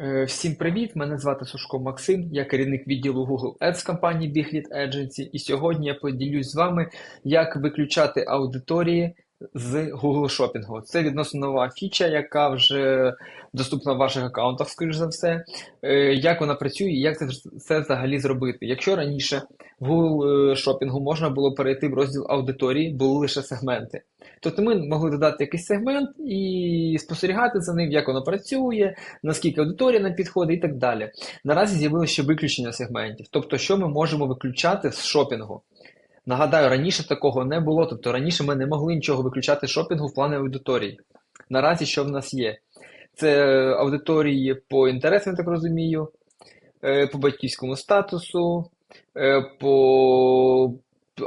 Е, Всім привіт! Мене звати Сушко Максим, я керівник відділу Google Ads компанії BigLead Agency, і сьогодні я поділюсь з вами, як виключати аудиторії з Google Шопінгу. Це відносно нова фіча, яка вже доступна в ваших аккаунтах, скоріш за все. Е, Як вона працює і як це, це взагалі зробити? Якщо раніше в Google Шопінгу можна було перейти в розділ аудиторії, були лише сегменти. Тобто ми могли додати якийсь сегмент і спостерігати за ним, як воно працює, наскільки аудиторія нам підходить і так далі. Наразі з'явилося ще виключення сегментів. Тобто, що ми можемо виключати з шопінгу? Нагадаю, раніше такого не було, тобто раніше ми не могли нічого виключати шопінгу в плані аудиторії. Наразі що в нас є? Це аудиторії по інтересам, я так розумію, е, по батьківському статусу, е, по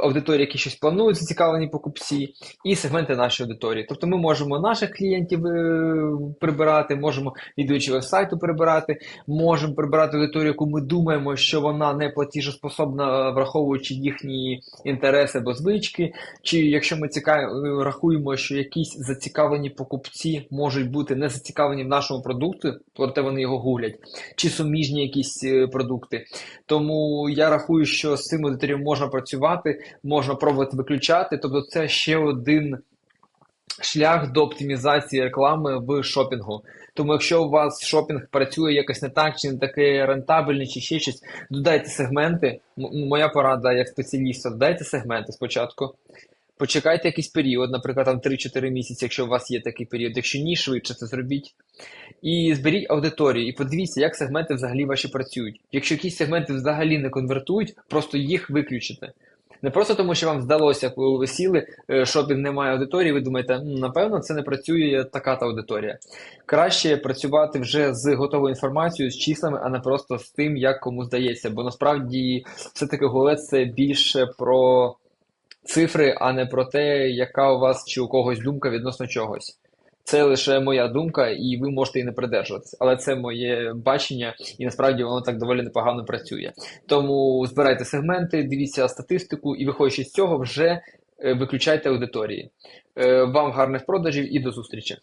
аудиторії, які щось планують, зацікавлені покупці, і сегменти нашої аудиторії. Тобто ми можемо наших клієнтів е, прибирати, можемо відвідувачів веб-сайту прибирати, можемо прибирати аудиторію, яку ми думаємо, що вона не платіжоспособна, враховуючи їхні інтереси або звички. Чи якщо ми ціка- рахуємо, що якісь зацікавлені покупці можуть бути не зацікавлені в нашому продукті, проте вони його гуглять, чи суміжні якісь е, продукти. Тому я рахую, що з цим аудиторією можна працювати, можна пробувати виключати. Тобто, це ще один шлях до оптимізації реклами в шопінгу. Тому, якщо у вас шопінг працює якось не так, чи не таке рентабельне, чи ще щось, додайте сегменти. Моя порада як спеціаліста, додайте сегменти спочатку. Почекайте якийсь період, наприклад, там 3-4 місяці, якщо у вас є такий період. Якщо ні, швидше це зробіть. І зберіть аудиторію, і подивіться, як сегменти взагалі ваші працюють. Якщо якісь сегменти взагалі не конвертують, просто їх виключите. Не просто тому, що вам здалося, коли ви сіли, е, шопінг немає аудиторії, ви думаєте, напевно, це не працює така та аудиторія. Краще працювати вже з готовою інформацією, з числами, а не просто з тим, як кому здається. Бо насправді все-таки Google це більше про цифри, а не про те, яка у вас чи у когось думка відносно чогось. Це лише моя думка, і ви можете і не придержуватися. Але це моє бачення, і насправді воно так доволі непогано працює. Тому збирайте сегменти, дивіться статистику, і виходячи з цього, вже е, виключайте аудиторії. Е, Вам гарних продажів і до зустрічі!